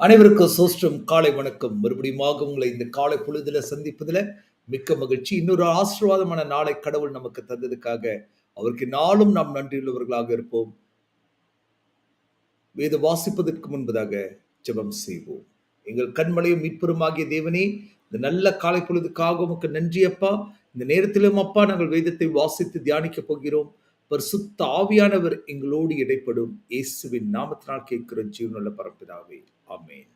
அனைவருக்கும் சோஸ்டம் காலை வணக்கம். மறுபடியுமாக உங்களை இந்த காலை பொழுதுல சந்திப்பதில் மிக்க மகிழ்ச்சி. இன்னொரு ஆசீர்வாதமான நாளை கடவுள் நமக்கு தந்ததுக்காக அவருக்கு நாளும் நாம் நன்றியுள்ளவர்களாக இருப்போம். வேத வாசிப்பதற்கு முன்பதாக ஜெபம் செய்வோம். எங்கள் கண்மலையும் மீட்பெருமாகிய தேவனே இந்த நல்ல காலை பொழுதுக்காக உமக்கு நன்றி அப்பா. இந்த நேரத்திலும் அப்பா நாங்கள் வேதத்தை வாசித்து தியானிக்க போகிறோம். பரிசுத்த ஆவியானவர் எங்களோடு இடைப்படும் இயேசுவின் நாமத்தினால் கேட்கிற ஜீவனுள்ள பரப்பிதாவே ஆமென்.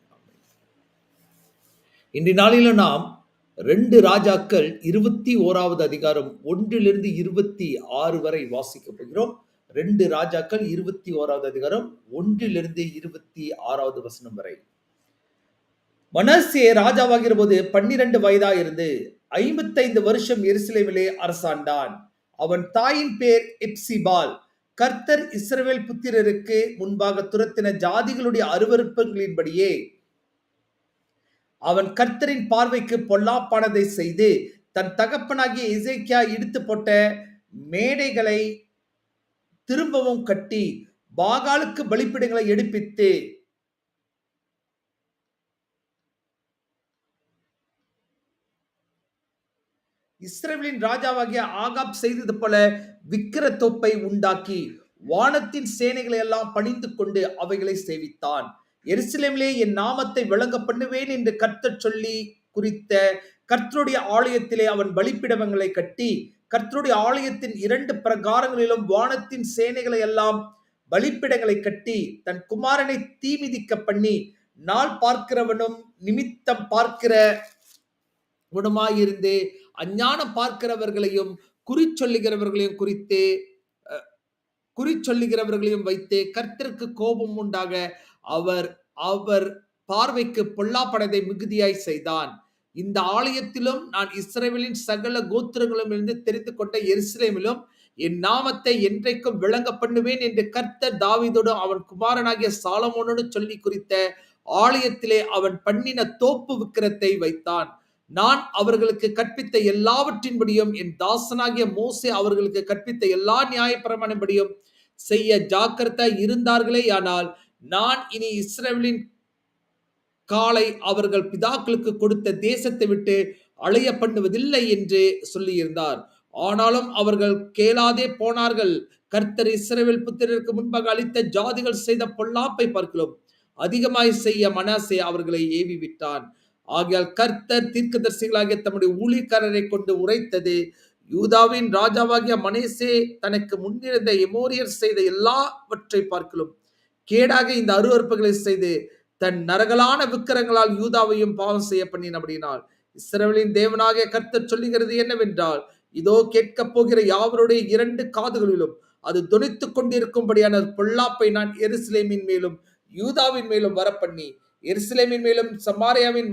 இன்றைய நாளில நாம் ரெண்டு ராஜாக்கள் இருபத்தி ஓராவது அதிகாரம் ஒன்றிலிருந்து இருபத்தி ஆறு வரை வாசிக்க போகிறோம். ரெண்டு ராஜாக்கள் இருபத்தி ஓராவது அதிகாரம் ஒன்றிலிருந்து இருபத்தி ஆறாவது வசனம் வரை. மனசே ராஜாவாகிற போது பன்னிரண்டு வயதா இருந்து ஐம்பத்தைந்து வருஷம் எருசலேமிலே அரசாண்டான். அவன் தாயின் பேர் இப்சிபால். கர்த்தர் இஸ்ரவேல் புத்திரருக்கு முன்பாக துரத்தின ஜாதிகளுடைய அருவருப்பங்களின்படியே அவன் கர்த்தரின் பார்வைக்கு பொல்லாப்பானதை செய்து தன் தகப்பனாகிய இசைக்கியா இடித்து போட்ட மேடைகளை திரும்பவும் கட்டி பாகாலுக்கு பலிப்பிடங்களை எடுப்பித்து இஸ்ரேலின் ராஜாவாகிய ஆகாப் செய்தது போல விக்கிர தோப்பை உண்டாக்கி வானத்தின் சேனைகளை எல்லாம் பணிந்து கொண்டு அவைகளை சேவித்தான். எருசலேமிலே என் நாமத்தை விளங்க பண்ணுவேன் என்று கர்த்தர் சொல்லி குறித்த கர்த்தருடைய ஆலயத்திலே அவன் பலிப்பிடவங்களை கட்டி கர்த்தருடைய ஆலயத்தின் இரண்டு பிரகாரங்களிலும் வானத்தின் சேனைகளை எல்லாம் பலிப்பிடங்களை கட்டி தன் குமாரனை தீமிதிக்க பண்ணி நாள் பார்க்கிறவனும் நிமித்தம் பார்க்கிற குணமாயிருந்து அஞ்ஞானம் பார்க்கிறவர்களையும் குறி சொல்லுகிறவர்களையும் குறித்து குறி சொல்லுகிறவர்களையும் வைத்து கர்த்தருக்கு கோபம் உண்டாக அவர் அவர் பார்வைக்கு பொல்லாப்படதை மிகுதியாய் செய்தான். இந்த ஆலயத்திலும் நான் இஸ்ரேலின் சகல கோத்திரங்களும் இருந்து தெரிந்து கொண்ட எருசலேமிலும் என் நாமத்தை என்றைக்கும் விளங்க பண்ணுவேன் என்று கர்த்தர் தாவிதோடும் அவன் குமாரனாகிய சாலமோனோடு சொல்லி குறித்த ஆலயத்திலே அவன் பண்ணின தோப்பு விக்கிரத்தை வைத்தான். நான் அவர்களுக்கு கற்பித்த எல்லாவற்றின்படியும் என் தாசனாகிய மோசே அவர்களுக்கு கற்பித்த எல்லா நியாயப்பிரமாணப்படியும் செய்ய ஜாக்கிரதை இருந்தார்களே ஆனால் நான் இனி இஸ்ரேலின் காலை அவர்கள் பிதாக்களுக்கு கொடுத்த தேசத்தை விட்டு அழைய பண்ணுவதில்லை என்று சொல்லியிருந்தார். ஆனாலும் அவர்கள் கேளாதே போனார்கள். கர்த்தர் இஸ்ரேவில் புத்திரருக்கு முன்பாக அளித்த ஜாதிகள் செய்த பொல்லாப்பை பார்க்கிறோம் அதிகமாய் செய்ய மனாசே அவர்களை ஏவி விட்டான் ஆகையால் கர்த்தர் தீர்க்கதரிசிகளாகிய தம்முடைய ஊழியக்காரரை கொண்டு உரைத்தது. யூதாவின் ராஜாவாகிய மனேசே தனக்கு முன்னிருந்த எமோரியர் செய்த எல்லாவற்றை பார்க்கலாம். கேடாக இந்த அருவறுப்புகளை செய்து தன் நரகலான விக்கிரங்களால் யூதாவையும் பாவம் செய்ய பண்ணினபடினால் இஸ்ரவேலின் தேவனாகிய கர்த்தர் சொல்லுகிறது என்னவென்றால் இதோ கேட்கப் போகிற யாவருடைய இரண்டு காதுகளிலும் அது தொனித்துக் கொண்டிருக்கும்படியான பொல்லாப்பை நான் எருசலேமின் மேலும் யூதாவின் மேலும் வரப்பண்ணி எருசலேமின் மேலும் சமாரியாவின்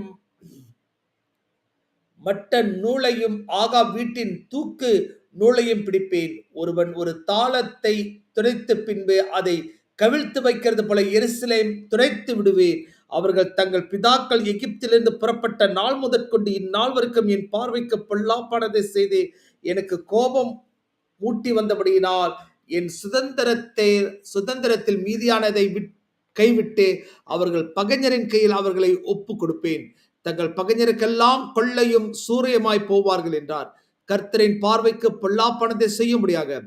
மட்ட நூலையும் ஆகா வீட்டின் தூக்கு நூலையும் பிடிப்பேன். ஒருவன் ஒரு தாளத்தை துடைத்து பின்பு அதை கவிழ்த்து வைக்கிறது போல எருசலேம் துடைத்து விடுவேன். அவர்கள் தங்கள் பிதாக்கள் எகிப்திலிருந்து புறப்பட்ட நாள் முதற்கொண்டு இந்நாள் வரைக்கும் என் பார்வைக்கு பொல்லாப்பானதை செய்து எனக்கு கோபம் மூட்டி வந்தபடியினால் என் சுதந்திரத்தை சுதந்திரத்தில் மீதியானதை விட்- கைவிட்டு அவர்கள் பகைஞரின் கையில் அவர்களை ஒப்பு கொடுப்பேன் தங்கள் பகைஞருக்கெல்லாம் கொள்ளையும் சூரியமாய் போவார்கள் என்றார். கர்த்தரின் பார்வைக்கு பொல்லாப்பானதை செய்யும்படியாக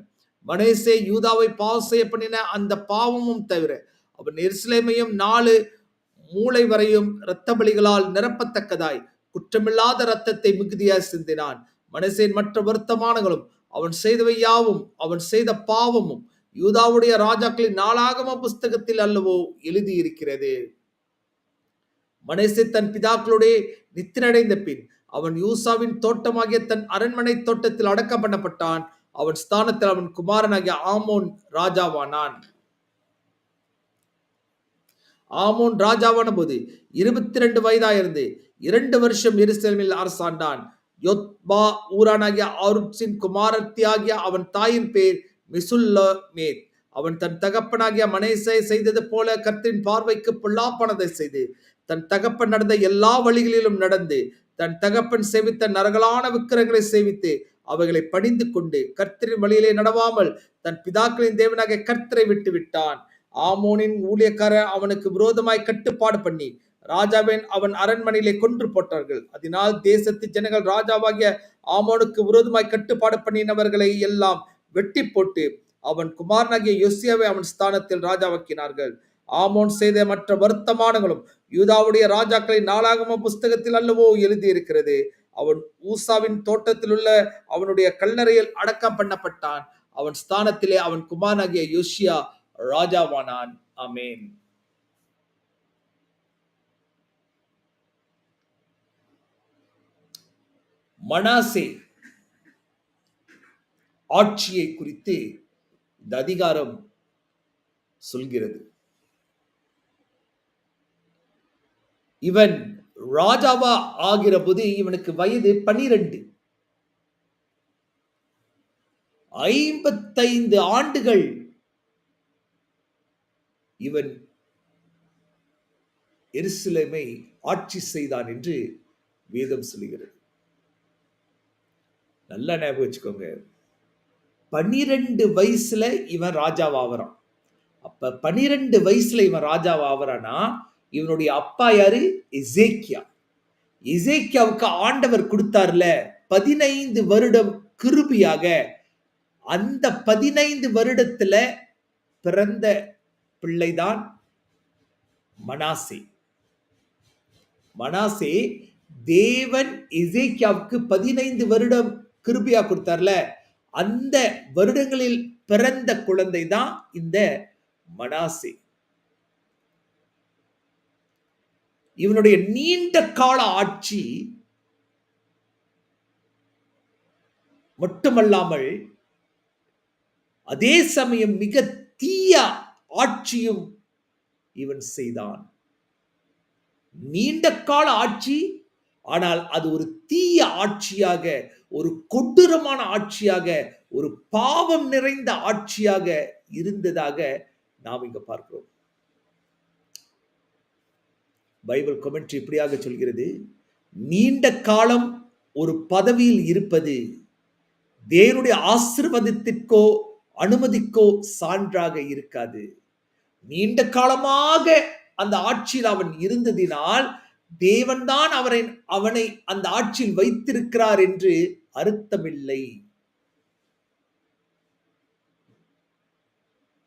மனேசே யூதாவை பாவம் செய்ய பண்ணின அந்த பாவமும் தவிர அவன் எருசலேமையும் நாலு மூளை வரையும் இரத்த பலிகளால் நிரப்பத்தக்கதாய் குற்றமில்லாத இரத்தத்தை மிகுதியாய் சிந்தினான். மனசேன் மற்ற வருத்தமானங்களும் அவன் செய்தவை யாவும் அவன் செய்த பாவமும் யூதாவுடைய ராஜாக்களின் நாளாகம புஸ்தகத்தில் அல்லவோ எழுதியிருக்கிறது. மனேசே தன் பிதாக்களுடைய நித்திரடைந்த பின் அவன் யூசாவின் தோட்டமாகிய தன் அரண்மனை தோட்டத்தில் அடக்கம் பண்ணப்பட்டான். அவன் ஸ்தானத்தில் அவன் குமாரனாகிய ஆமோன் ராஜாவானான். ஆமோன் ராஜாவான போது இருபத்தி ரெண்டு வயதாயிருந்து இரண்டு வருஷம் எருசலேமில் அரசாண்டான். யோத்பா ஊரானாகிய ஆருட்சின் குமாரத்தியாகிய அவன் தாயின் பேர் மிசுல்லமேத். அவன் தன் தகப்பனாகிய மனேசை செய்தது போல கர்த்தின் பார்வைக்கு பொல்லாப்பானதை செய்து தன் தகப்பன் நடந்த எல்லா வழிகளிலும் நடந்து தன் தகப்பன் சேவித்த நரகலான விக்கிரங்களை சேவித்து அவைகளை பணிந்து கொண்டு கர்த்தரின் வழியிலே நடவாமல் தன் பிதாக்களின் தேவனாக கர்த்தரை விட்டு விட்டான் ஆமோனின் ஊழியக்காரர் அவனுக்கு விரோதமாய் கட்டுப்பாடு பண்ணி ராஜாவின் அவன் அரண்மனையிலே கொன்று போட்டார்கள். அதனால் தேசத்து ஜனங்கள் ராஜாவாகிய ஆமோனுக்கு விரோதமாய் கட்டுப்பாடு பண்ணினவர்களை எல்லாம் வெட்டி போட்டு அவன் குமாரனாகிய யோசியாவை அவன் ஸ்தானத்தில் ராஜாவாக்கினார்கள். ஆமோன் செய்த மற்ற வருத்தமானங்களும் யூதாவுடைய ராஜாக்களை நாளாகம புஸ்தகத்தில் அல்லவோ எழுதியிருக்கிறது. அவன் ஊசாவின் தோட்டத்தில் உள்ள அவனுடைய கல்லறையில் அடக்கம் பண்ணப்பட்டான். அவன் ஸ்தானத்திலே அவன் குமாரனாகிய யோசியா ராஜாவானான். அமேன் மனாசே ஆட்சியை குறித்து இந்த அதிகாரம் சொல்கிறது. இவன் ராஜாவா ஆகிற போது இவனுக்கு வயது பனிரெண்டு ஐம்பத்தைந்து ஆண்டுகள் இவன் எருசலேமை ஆட்சி செய்தான் என்று வேதம் சொல்லுகிறது. நல்லா ஞாபகம் வச்சுக்கோங்க. பனிரெண்டு வயசுல இவன் ராஜாவாகிறான் அப்ப பன்னிரெண்டு வயசுல இவன் ராஜாவாகிறானா இவனுடைய அப்பா யாரு? இசேக்கியா இசேக்கியாவுக்கு ஆண்டவர் கொடுத்தார்ல பதினைந்து வருடம் கிருபியாக. அந்த பதினைந்து வருடத்துல பிறந்த பிள்ளைதான் மனாசே. மனாசே தேவன் இசேக்கியாவுக்கு பதினைந்து வருடம் கிருபியா கொடுத்தார்ல அந்த வருடங்களில் பிறந்த குழந்தை தான் இந்த மனாசே. இவனுடைய நீண்ட கால ஆட்சி மட்டுமல்லாமல் அதே சமயம் மிக தீய ஆட்சியும் இவன் செய்தான். நீண்ட கால ஆட்சி ஆனால் அது ஒரு தீய ஆட்சியாக ஒரு கொடூரமான ஆட்சியாக ஒரு பாவம் நிறைந்த ஆட்சியாக இருந்ததாக நாம் இங்க பார்க்கிறோம். பைபிள் கொமெண்ட்ரி இப்படியாக சொல்கிறது நீண்ட காலம் ஒரு பதவியில் இருப்பது தேவனுடைய ஆசிர்வாதத்திற்கோ அனுமதிக்கோ சான்றாக இருக்காது. நீண்ட காலமாக அந்த ஆட்சியில் அவன் இருந்ததினால் தேவன்தான் அவரை அவனை அந்த ஆட்சியில் வைத்திருக்கிறார் என்று அர்த்தமில்லை.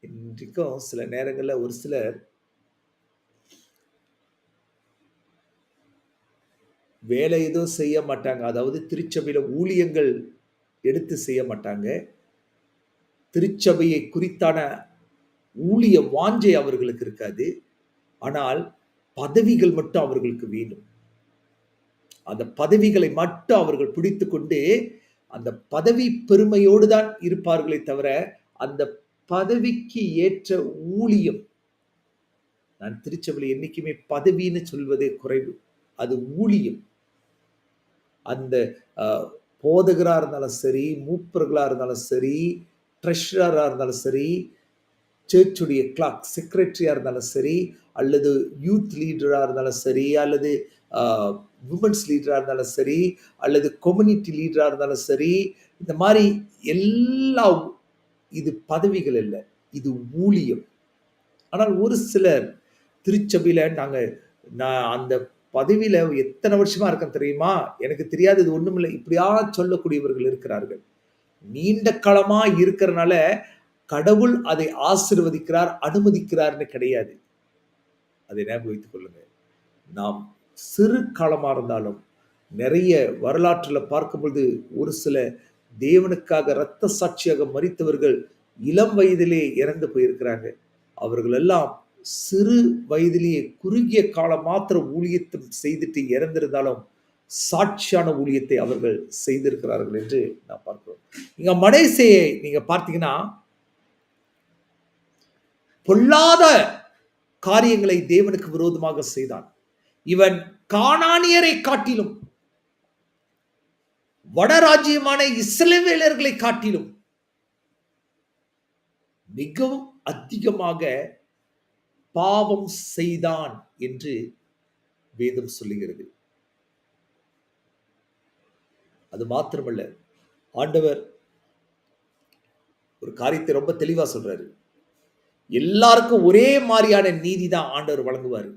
இன்றைக்கும் சில நேரங்களில் ஒரு சிலர் வேலை எதுவும் செய்ய மாட்டாங்க. அதாவது திருச்சபையில் ஊழியங்கள் எடுத்து செய்ய மாட்டாங்க. திருச்சபையை குறித்தான ஊழிய வாஞ்சை அவர்களுக்கு இருக்காது. ஆனால் பதவிகள் மட்டும் அவர்களுக்கு வேணும் அந்த பதவிகளை மட்டும் அவர்கள் பிடித்து கொண்டு அந்த பதவி பெருமையோடு தான் இருப்பார்களே தவிர அந்த பதவிக்கு ஏற்ற ஊழியம் நான் திருச்சபையில் என்றைக்குமே பதவின்னு சொல்வதே குறைவு. அது ஊழியம். அந்த போதகராக இருந்தாலும் சரி மூப்பர்களாக இருந்தாலும் சரி ட்ரெஷராக இருந்தாலும் சரி சர்ச்சுடைய கிளாக் செக்ரட்டரியாக இருந்தாலும் சரி அல்லது யூத் லீடராக இருந்தாலும் சரி அல்லது உமன்ஸ் லீடராக இருந்தாலும் சரி அல்லது கம்யூனிட்டி லீடராக இருந்தாலும் சரி இந்த மாதிரி எல்லா இது பதவிகள் இல்லை. இது ஊழியம். ஆனால் ஒரு சிலர் திருச்சபையில் நாங்கள் நான் அந்த பதவியில் எத்தனை வருஷமா இருக்கேன் தெரியுமா? எனக்கு தெரியாது இது ஒன்றும் இல்லை. இப்படியா சொல்லக்கூடியவர்கள் இருக்கிறார்கள். நீண்ட காலமா இருக்கிறனால கடவுள் அதை ஆசிர்வதிக்கிறார் அனுமதிக்கிறார்னு கிடையாது. அதை ஞாபகம் வைத்துக் கொள்ளுங்க. நாம் சிறு காலமா இருந்தாலும் நிறைய வரலாற்றில் பார்க்கும்பொழுது ஒரு சில தேவனுக்காக இரத்த சாட்சியாக மறித்தவர்கள் இளம் வயதிலே இறந்து போயிருக்கிறாங்க. அவர்கள் எல்லாம் சிறு வயதிலேயே குறுகிய காலம் மாத்திர ஊழியத்தை செய்துட்டு இறந்திருந்தாலும் சாட்சியான ஊழியத்தை அவர்கள் செய்திருக்கிறார்கள் என்று நான் பார்க்கிறோம். இங்க மனேசையை நீங்க பார்த்தீங்கன்னா பொல்லாத காரியங்களை தேவனுக்கு விரோதமாக செய்தான். இவன் காணானியரை காட்டிலும் வடராஜ்யமான இஸ்ரவேலர்களை காட்டிலும் மிகவும் அதிகமாக பாவம் செய்தான் என்று வேதம் சொல்லுகிறது. அது மாத்திரமல்ல ஆண்டவர் ஒரு காரியத்தை ரொம்ப தெளிவா சொல்றாரு. எல்லாருக்கும் ஒரே மாதிரியான நீதி தான் ஆண்டவர் வழங்குவார்.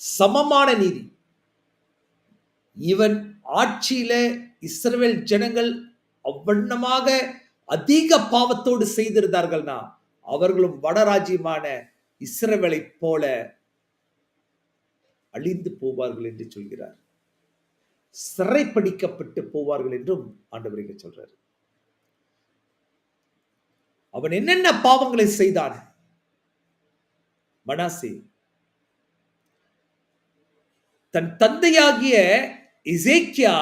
சமமான நீதி. இவன் ஆட்சியில இஸ்ரவேல் ஜனங்கள் அவ்வண்ணமாக அதிக பாவத்தோடு செய்திருந்தார்கள்னா அவர்களும் வடராஜ்யமான இஸ்ரவேலைப் போல அழிந்து போவார்கள் என்று சொல்கிறார். சிறைப்படிக்கப்பட்டு போவார்கள் என்றும் ஆண்டவர் இங்கே சொல்றார். அவன் என்னென்ன பாவங்களை செய்தான்? மனாசி. தன் தந்தையாகிய இசேக்கியா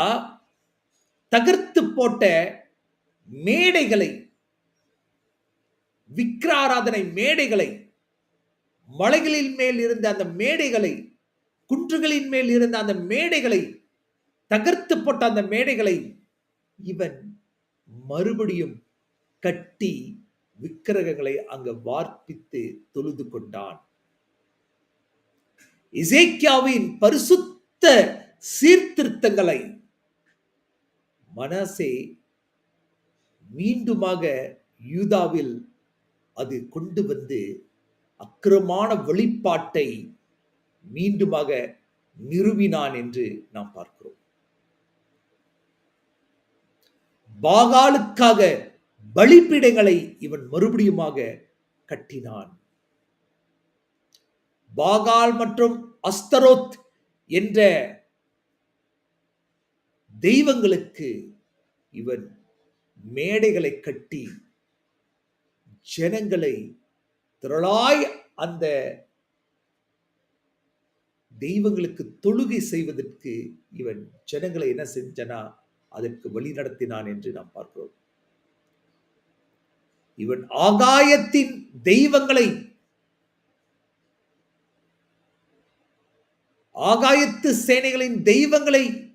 தகர்த்து போட்ட மேடைகளை விக்ராராதனை மேடைகளை மலைகளின் மேல் இருந்த அந்த மேடைகளை குன்றுகளின் மேல் இருந்த அந்த மேடைகளை தகர்த்து போட்ட அந்த மேடைகளை இவன் மறுபடியும் கட்டி விக்கிரகங்களை அங்கு வார்ப்பித்து தொழுது கொண்டான். இசைக்கியாவின் பரிசுத்த சீர்திருத்தங்களை மனசே மீண்டுமாக யூதாவில் அது கொண்டு வந்து அக்கிரமான வெளிப்பாட்டை மீண்டுமாக நிறுவினான் என்று நாம் பார்க்கிறோம். பாகாலுக்காக பலிப்பிடங்களை இவன் மறுபடியுமாக கட்டினான். பாகால் மற்றும் அஸ்தரோத் என்ற தெய்வங்களுக்கு இவன் மேடைகளை கட்டி ஜனங்களை திரளாய் அந்த தெய்வங்களுக்கு தொழுகை செய்வதற்கு இவன் ஜனங்களை என்ன செஞ்சனா? அதற்கு வழி நடத்தினான் என்று நாம் பார்க்கிறோம். இவன் ஆகாயத்தின் தெய்வங்களை ஆகாயத்து சேனைகளின் தெய்வங்களை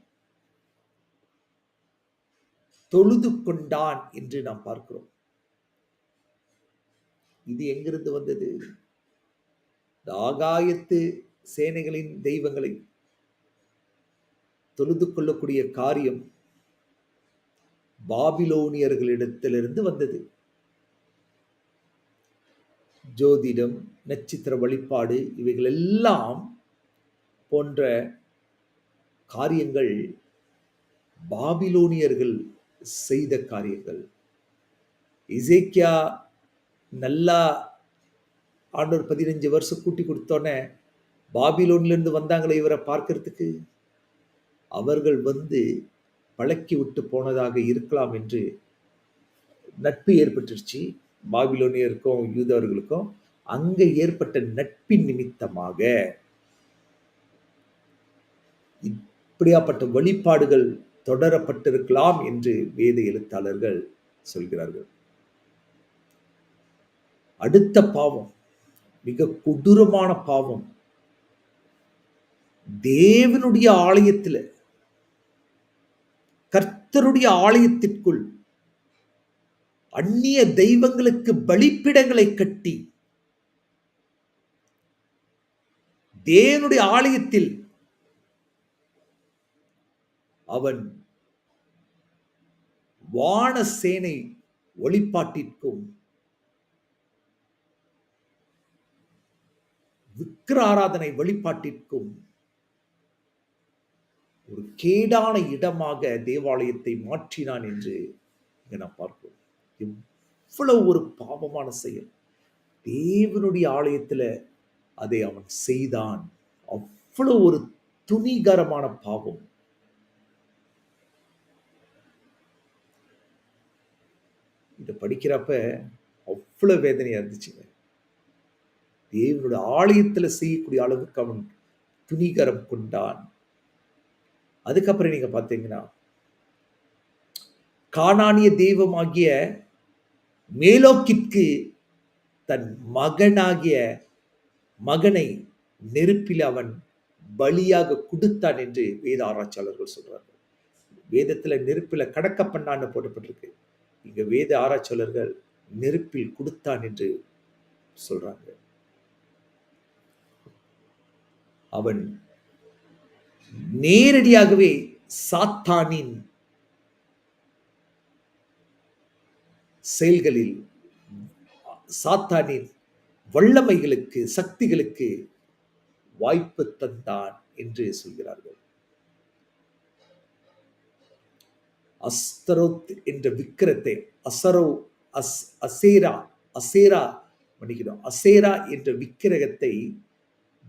தொழுது கொண்டான் என்று நாம் பார்க்கிறோம். இது எங்கிருந்து வந்தது? இந்த ஆகாயத்து சேனைகளின் தெய்வங்களை தொழுது கொள்ளக்கூடிய காரியம் பாபிலோனியர்களிடத்திலிருந்து வந்தது. ஜோதிடம் நட்சத்திர வழிபாடு இவைகள் எல்லாம் போன்ற காரியங்கள் பாபிலோனியர்கள் செய்த காரியங்கள். இசைக்கியா நல்லா ஆண்டோர் பதினஞ்சு வருஷம் கூட்டி கொடுத்தோன்னே பாபிலோன்லேருந்து வந்தாங்களே இவரை பார்க்கறதுக்கு. அவர்கள் வந்து பழக்கி விட்டு போனதாக இருக்கலாம் என்று நட்பு ஏற்பட்டுருச்சு. பாபிலோனியருக்கும் யூதவர்களுக்கும் அங்கே ஏற்பட்ட நட்பின் நிமித்தமாக இப்படியாப்பட்ட வழிபாடுகள் தொடரப்பட்டிருக்கலாம் என்று வேத எழுத்தாளர்கள் சொல்கிறார்கள். அடுத்த பாவம் மிக கொடூரமான பாவம். தேவனுடைய ஆலயத்தில் கர்த்தருடைய ஆலயத்திற்குள் அந்நிய தெய்வங்களுக்கு பலிப்பிடங்களை கட்டி தேவனுடைய ஆலயத்தில் அவன் வான சேனை ஒளிப்பாட்டிற்கும் விக்கிர ஆராதனை வழிபாட்டிற்கும் ஒரு கேடான இடமாக தேவாலயத்தை மாற்றினான் என்று இங்க நாம் பார்ப்போம் எவ்வளவு ஒரு பாவமான செயல். தேவனுடைய ஆலயத்துல அதை அவன் செய்தான். அவ்வளவு ஒரு துணிகரமான பாவம். இதை படிக்கிறப்ப அவ்வளவு வேதனையா இருந்துச்சுங்க. தேவனுடைய ஆலயத்துல செய்யக்கூடிய அளவுக்கு அவன் துணிகரம் கொண்டான். அதுக்கப்புறம் நீங்க பார்த்தீங்கன்னா காணானிய தெய்வமாகிய மேலோக்கிற்கு தன் மகனாகிய மகனை நெருப்பில் அவன் பலியாக கொடுத்தான் என்று வேத ஆராய்ச்சியாளர்கள் சொல்றார்கள் வேதத்துல நெருப்பில கடக்க பண்ணான்னு போடப்பட்டிருக்கு. இங்க வேத ஆராய்ச்சியாளர்கள் நெருப்பில் கொடுத்தான் என்று சொல்றாங்க. அவன் நேரடியாகவே சாத்தானின் செயல்களில் சாத்தானின் வல்லமைகளுக்கு சக்திகளுக்கு வாய்ப்பு தந்தான் என்று சொல்கிறார்கள். அஸ்தரோத் என்ற விக்கிரத்தை அசரோ அஸ் அசேரா அசேரா மன்னிக்கணும் அசேரா என்ற விக்கிரகத்தை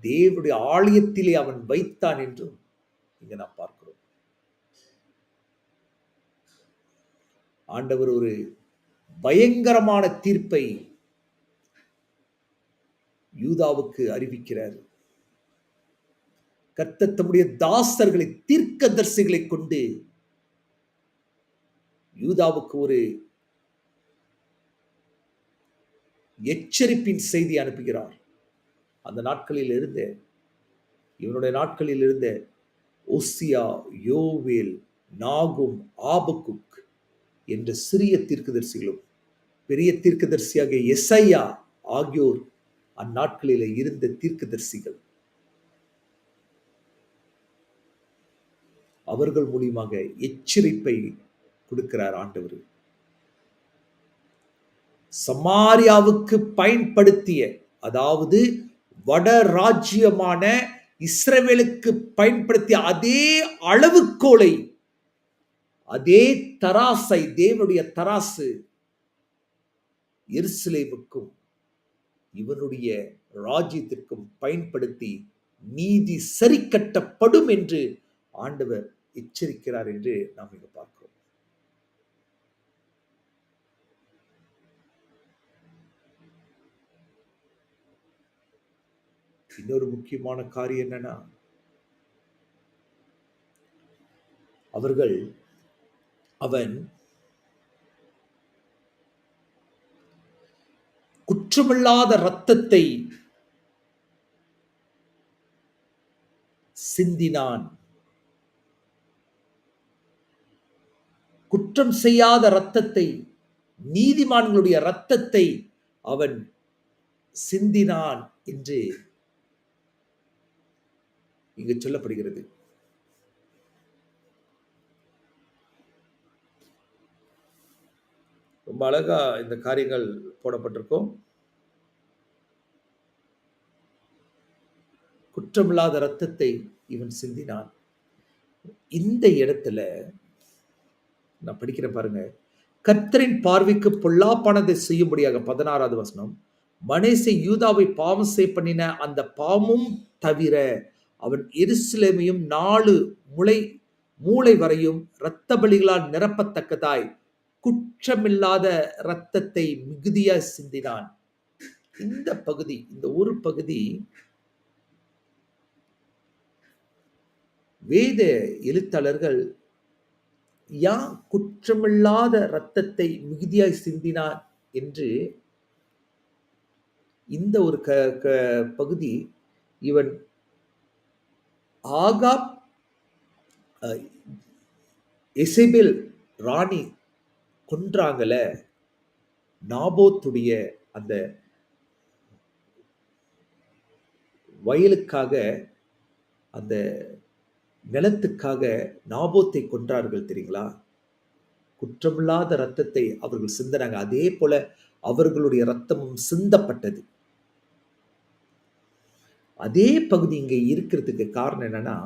தேவனுடைய ஆலயத்திலே அவன் வைத்தான் என்றும் இங்க நாம் பார்க்கிறோம். ஆண்டவர் ஒரு பயங்கரமான தீர்ப்பை யூதாவுக்கு அறிவிக்கிறார். கர்த்தர் தம்முடைய தாசர்களை தீர்க்கதரிசிகளை கொண்டு யூதாவுக்கு ஒரு எச்சரிப்பின் செய்தி அனுப்புகிறார். அந்த நாட்களில் இருந்த இவனுடைய நாட்களில் இருந்த ஒசியா யோவேல் நாகும் ஆபகுக் என்ற சிறிய தீர்க்கதரிசிகளும் பெரிய தீர்க்கதரிசியாக எஸ்ஐயா ஆகியோர் அந்நாட்களில் இருந்த தீர்க்கதரிசிகள். அவர்கள் மூலியமாக எச்சரிப்பை கொடுக்கிறார் ஆண்டவர். சமாரியாவுக்கு பயன்படுத்திய அதாவது வட ராஜ்யமான இஸ்ரவேலுக்கு பயன்படுத்திய அதே அளவுக்கோலை அதே தராசை தேவனுடைய தராசு எருசலேமுக்கும் இவனுடைய ராஜ்யத்திற்கும் பயன்படுத்தி நீதி சரி கட்டப்படும் என்று ஆண்டவர் எச்சரிக்கிறார் என்று நாம் இங்க பார்க்கிறோம். இன்னொரு முக்கியமான காரியம் என்னன்னா அவர்கள் அவன் குற்றமில்லாத இரத்தத்தை சிந்தினான். குற்றம் செய்யாத இரத்தத்தை நீதிமான்களுடைய இரத்தத்தை அவன் சிந்தினான் என்று இங்கு சொல்லப்படுகிறது. ரொம்ப அழகா இந்த காரியங்கள் போடப்பட்டிருக்கும். குற்றமில்லாத ரத்தத்தை இவன் சிந்தினான். இந்த இடத்துல நான் படிக்கிறேன் பாருங்க. கர்த்தரின் பார்வைக்கு பொல்லாப்பானதை செய்யும்படியாக பதினாறாவது வசனம் மனேசை யூதாவை பாவம் செய்ய பண்ணின அந்த பாவமும் தவிர அவன் எருசலேமையும் நாலு முளை மூளை வரையும் இரத்த பலிகளால் நிரப்பத்தக்கதாய் குற்றமில்லாத இரத்தத்தை மிகுதியா சிந்தினான். இந்த பகுதி இந்த ஒரு பகுதி வேத எழுத்தாளர்கள் யா குற்றமில்லாத இரத்தத்தை மிகுதியாய் சிந்தினார் என்று இந்த ஒரு க க பகுதி இவன் ஆகாப் எசேபேல் ராணி கொன்றாங்கல நாபோத்துடைய அந்த வயலுக்காக அந்த நிலத்துக்காக நாபோத்தை கொன்றார்கள் தெரியுங்களா? குற்றமில்லாத ரத்தத்தை அவர்கள் சிந்தனாங்க. அதே போல அவர்களுடைய ரத்தமும் சிந்தப்பட்டது. அதே பகுதி இங்க இருக்கிறதுக்கு காரணம் என்னன்னா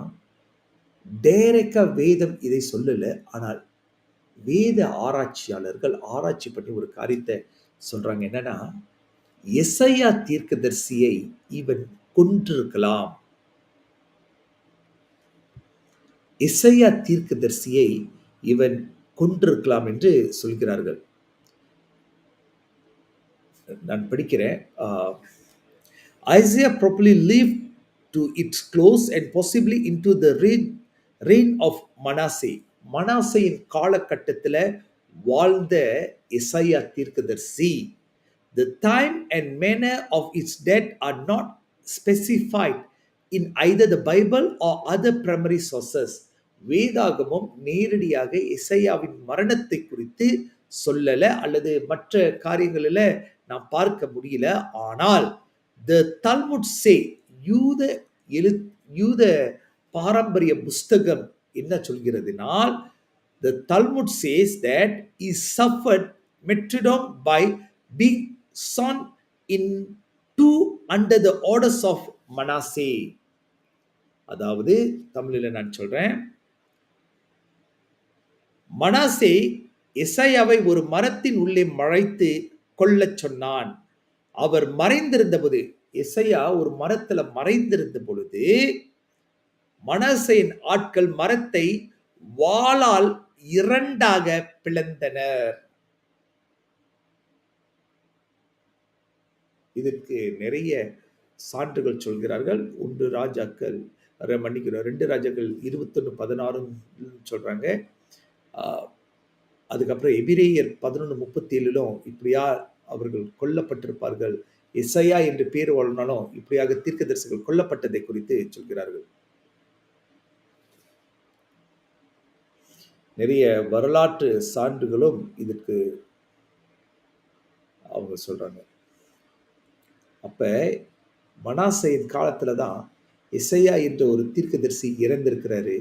டைரக்டா வேதம் இதை சொல்லல ஆனால் வேத ஆராய்ச்சியாளர்கள் ஆராய்ச்சி பண்ணி ஒரு காரியத்தை சொல்றாங்க. என்னன்னா எசையா தீர்க்கதரிசியை இவன் கொன்றிருக்கலாம். இசையா தீர்க்கதரிசியை இவன் கொன்றிருக்கலாம் என்று சொல்கிறார்கள். நான் படிக்கிறேன். Isaiah properly lived to its close and possibly into the the reign reign of Manasseh மனாசையின் காலகட்டத்தில் வாழ்ந்த இசையா தீர்க்கதர்சி. The time and manner of its death are not specified in either the Bible or other primary sources வேதாகமும் நேரடியாக இசையாவின் மரணத்தை குறித்து சொல்லலை அல்லது மற்ற காரியங்களில் நாம் பார்க்க முடியல. ஆனால் த தல்முட் சே யூத எழு யூத பாரம்பரிய புஸ்தகம் என்ன சொல்கிறதுனால் the Talmud says that is suffered martyrdom by being sawn in two under the orders of Manasseh அதாவது தமிழில் நான் சொல்றேன். மனாசே எசையாவை ஒரு மரத்தின் உள்ளே மழைத்து கொள்ளச் சொன்னான். அவர் மறைந்திருந்தபோது இசையா ஒரு மரத்துல மறைந்திருந்த பொழுது மனசையின் ஆட்கள் மரத்தை வாளால் இரண்டாக பிளந்தனர். இதற்கு நிறைய சான்றுகள் சொல்கிறார்கள். ஒன்று ராஜாக்கள் மன்னிக்கிறோம் ரெண்டு ராஜாக்கள் இருபத்தொன்னு பதினாறுன்னு சொல்றாங்க. ஆஹ் அதுக்கப்புறம் எபிரேயர் பதினொன்று முப்பத்தி ஏழிலும் இப்படியா அவர்கள் கொல்லப்பட்டிருப்பார்கள். இசையா என்று பேர் வாழ்னாலும் இப்படியாக தீர்க்கதரிசிகள் கொல்லப்பட்டதை குறித்து சொல்கிறார்கள். நிறைய வரலாற்று சான்றுகளும் இதற்கு அவங்க சொல்றாங்க. அப்ப மனாசையின் காலத்துல தான் இசையா என்ற ஒரு தீர்க்கதரிசி இறந்திருக்கிறாரு.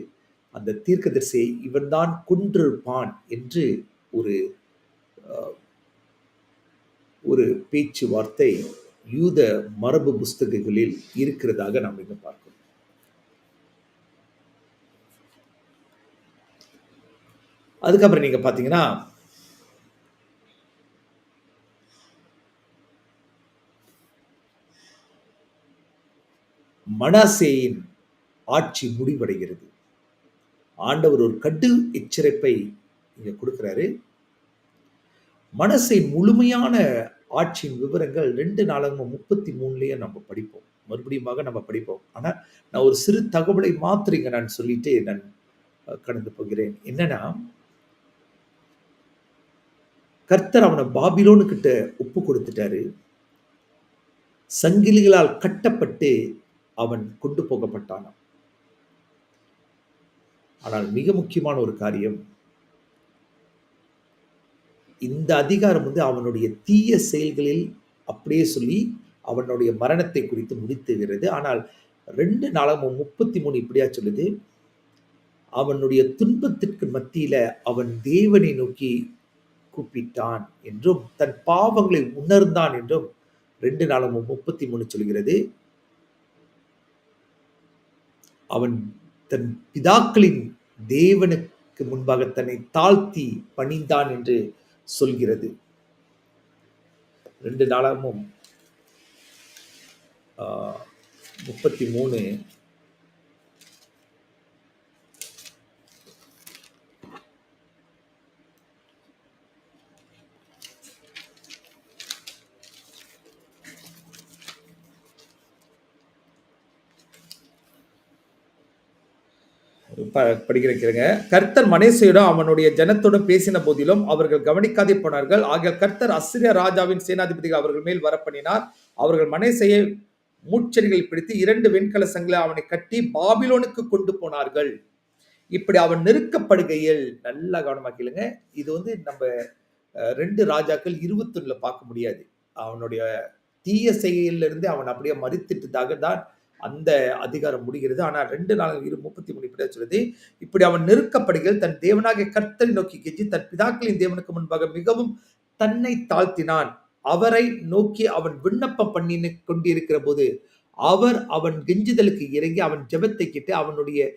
அந்த தீர்க்கதரிசியை இவன்தான் கொன்றிருப்பான் என்று ஒரு அஹ், ஒரு பேச்சுவார்த்தை யூத மரபு புஸ்தகங்களில் இருக்கிறதாக நாம் இங்க பார்க்கிறோம். அதுக்கப்புறம் நீங்க பாத்தீங்கன்னா மனாசேயின் ஆட்சி முடிவடைகிறது. ஆண்டவர் ஒரு கடு எச்சரிப்பை இங்க கொடுக்கிறாரு. மனசை முழுமையான ஆட்சியின் விவரங்கள் ரெண்டு நாளகமும் முப்பத்தி மூணுலேயே நம்ம படிப்போம். மறுபடியுமாக நம்ம படிப்போம். ஆனால் நான் ஒரு சிறு தகவலை மாத்திரிங்க நான் சொல்லிட்டு நான் கடந்து போகிறேன். என்னன்னா கர்த்தர் அவனை பாபிலோனு கிட்ட ஒப்பு கொடுத்துட்டாரு. சங்கிலிகளால் கட்டப்பட்டு அவன் கொண்டு போகப்பட்டான் ஆனால் மிக முக்கியமான ஒரு காரியம் இந்த அதிகாரம் வந்து அவனுடைய தீய செயல்களில் அப்படியே சொல்லி அவனுடைய மரணத்தை குறித்து முடித்துகிறது ஆனால் ரெண்டு நாளமும் முப்பத்தி மூணு இப்படியா சொல்லுது. அவனுடைய துன்பத்திற்கு மத்தியில அவன் தேவனை நோக்கி கூப்பிட்டான் என்றும் தன் பாவங்களை உணர்ந்தான் என்றும் ரெண்டு நாளமும் முப்பத்தி மூணு சொல்கிறது. அவன் தன் பிதாக்களின் தேவனுக்கு முன்பாக தன்னை தாழ்த்தி பணிந்தான் என்று சொல்கிறது. ரெண்டு நாளாகவும் முப்பத்தி மூணு ப- படிக்கிறேங்க கர்த்தர் மனேசையிடம் அவனுடைய ஜனத்துடன் பேசின போதிலும் அவர்கள் கவனிக்காதே போனார்கள். ஆகிய கர்த்தர் அசிரிய ராஜாவின் சேனாதிபதிகள் அவர்கள் மேல் வரப்பண்ணினார் அவர்கள் மனேசையை மூச்செடிகள் பிடித்து இரண்டு வெண்கலசங்களை அவனை கட்டி பாபிலோனுக்கு கொண்டு போனார்கள். இப்படி அவன் நெருக்கப்படுகையில் நல்லா கவனமாக கேளுங்க. இது வந்து நம்ம ரெண்டு ராஜாக்கள் இருபத்தொன்னுல பார்க்க முடியாது. அவனுடைய தீய செயலிலிருந்து அவன் அப்படியே மறித்துட்டதாக தான் அந்த அதிகாரம் முடிகிறது. ஆனால் ரெண்டு நாள் இரு முப்பத்தி மூணு இப்படியா சொல்லுது இப்படி அவன் நெருக்கப்படுகிறது தன் தேவனாகிய கர்த்தரை நோக்கி கெஞ்சி தன் பிதாக்களின் தேவனுக்கு முன்பாக மிகவும் தன்னை தாழ்த்தினான். அவரை நோக்கி அவன் விண்ணப்பம் பண்ணி கொண்டிருக்கிற போது அவர் அவன் கெஞ்சுதலுக்கு இறங்கி அவன் ஜெபத்தை கேட்டு அவனுடைய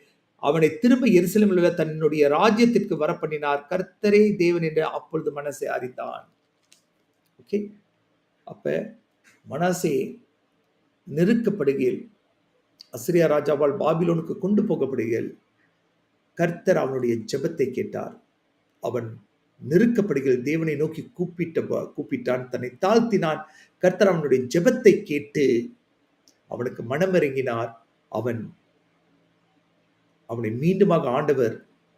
அவனை திரும்ப எரிசலமில் உள்ள தன்னுடைய ராஜ்யத்திற்கு வர பண்ணினார் கர்த்தரே தேவன் என்று அப்பொழுது மனசை அறிந்தான். ஓகே அப்ப மனசே நெருக்கப்படுகையில் அசிரியா ராஜாவால் பாபிலோனுக்கு கொண்டு போகப்படுகையில் கர்த்தர் அவனுடைய ஜெபத்தை கேட்டார். அவன் நெருக்கப்படுகையில் தேவனை நோக்கி கூப்பிட்ட கூப்பிட்டான். தன்னை தாழ்த்தினான். கர்த்தர் அவனுடைய ஜெபத்தை கேட்டு அவனுக்கு மனமிறங்கினார். அவன் அவனை மீண்டுமாக ஆண்டவர்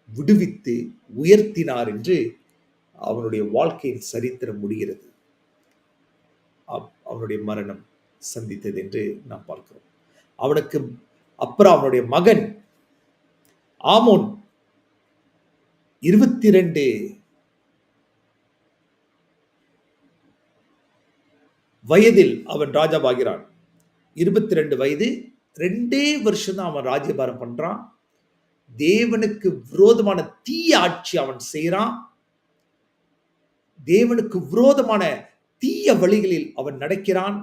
விடுவித்து உயர்த்தினார் என்று அவனுடைய வாழ்க்கையின் சரித்திரம் முடிகிறது. அவனுடைய மரணம் சந்தித்தது என்று நாம் பார்க்கிறோம். அவனுக்கு அப்புறம் அவனுடைய மகன் ஆமோன் இருபத்தி ரெண்டு வயதில் அவன் ராஜாவாகிறான். இருபத்தி ரெண்டு வயது ரெண்டே வருஷம் தான் அவன் ராஜ்யபாரம் பண்றான். தேவனுக்கு விரோதமான தீய ஆட்சி அவன் செய்கிறான் தேவனுக்கு விரோதமான தீய வழிகளில் அவன் நடக்கிறான்.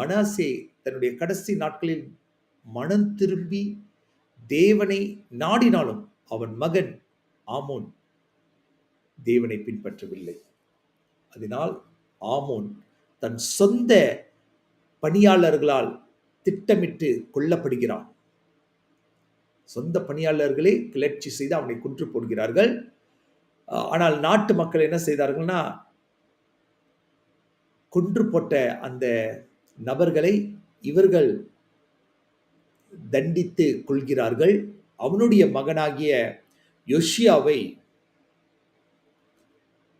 மனாசே தன்னுடைய கடைசி நாட்களில் மனம் திரும்பி தேவனை நாடினாலும் அவன் மகன் ஆமோன். தேவனை பின்பற்றவில்லை. அதனால் ஆமோன் தன் சொந்த பணியாளர்களால் திட்டமிட்டு கொல்லப்படுகிறான். சொந்த பணியாளர்களே கிளர்ச்சி செய்து அவனை குன்று போடுகிறார்கள். ஆனால் நாட்டு மக்கள் என்ன செய்தார்கள்னா கொன்று போட்ட அந்த நபர்களை இவர்கள் தண்டித்து கொள்கிறார்கள். அவனுடைய மகனாகிய யோஷியாவை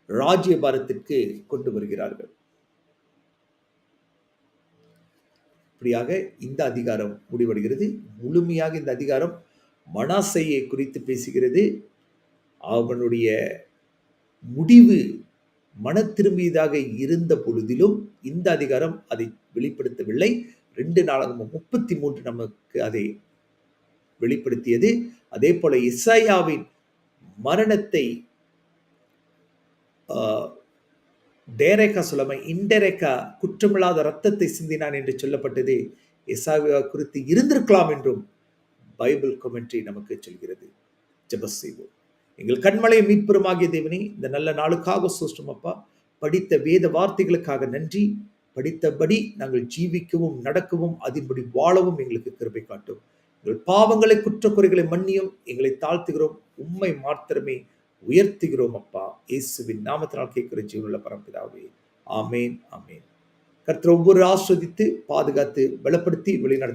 ராஜ்யபாரத்திற்கு கொண்டு வருகிறார்கள். இப்படியாக இந்த அதிகாரம் முடிவடைகிறது. முழுமையாக இந்த அதிகாரம் மனாசையை குறித்து பேசுகிறது. அவனுடைய முடிவு மன திரும்பியதாக இருந்த பொழுதிலும் இந்த அதிகாரம் அதை வெளிப்படுத்தவில்லை. ரெண்டு நாளாகவும் முப்பத்தி மூன்று நமக்கு அதை வெளிப்படுத்தியது. அதே போல இசையாவின் மரணத்தை டேரேக்கா சொல்லாம இன்டெரேக்கா குற்றமில்லாத ரத்தத்தை சிந்தினான் என்று சொல்லப்பட்டது. எசாவியா குறித்து இருந்திருக்கலாம் என்றும் பைபிள் கொமெண்ட்ரி நமக்கு சொல்கிறது. ஜபஸ் செய்வோம். எங்கள் கண்மலையை மீட்பெருமாகிய தேவனே இந்த நல்ல நாளுக்காக சோஷ்டம் அப்பா படித்த வேத வார்த்தைகளுக்காக நன்றி. படித்தபடி நாங்கள் ஜீவிக்கவும் நடக்கவும் அதன்படி வாழவும் எங்களுக்கு கிருபை காட்டும். எங்கள் பாவங்களை குற்றக்குறைகளை மன்னியும் எங்களை தாழ்த்துகிறோம். உண்மை மாத்திரமே உயர்த்துகிறோம் அப்பா. இயேசுவின் நாமத்தினால் கேட்கிற ஜீவனுள்ள பரம்பிதாவே. ஆமேன் ஆமேன். கர்த்தர் ஒவ்வொரு ஆஸ்வதித்து பாதுகாத்து பலப்படுத்தி வெளிநடத்த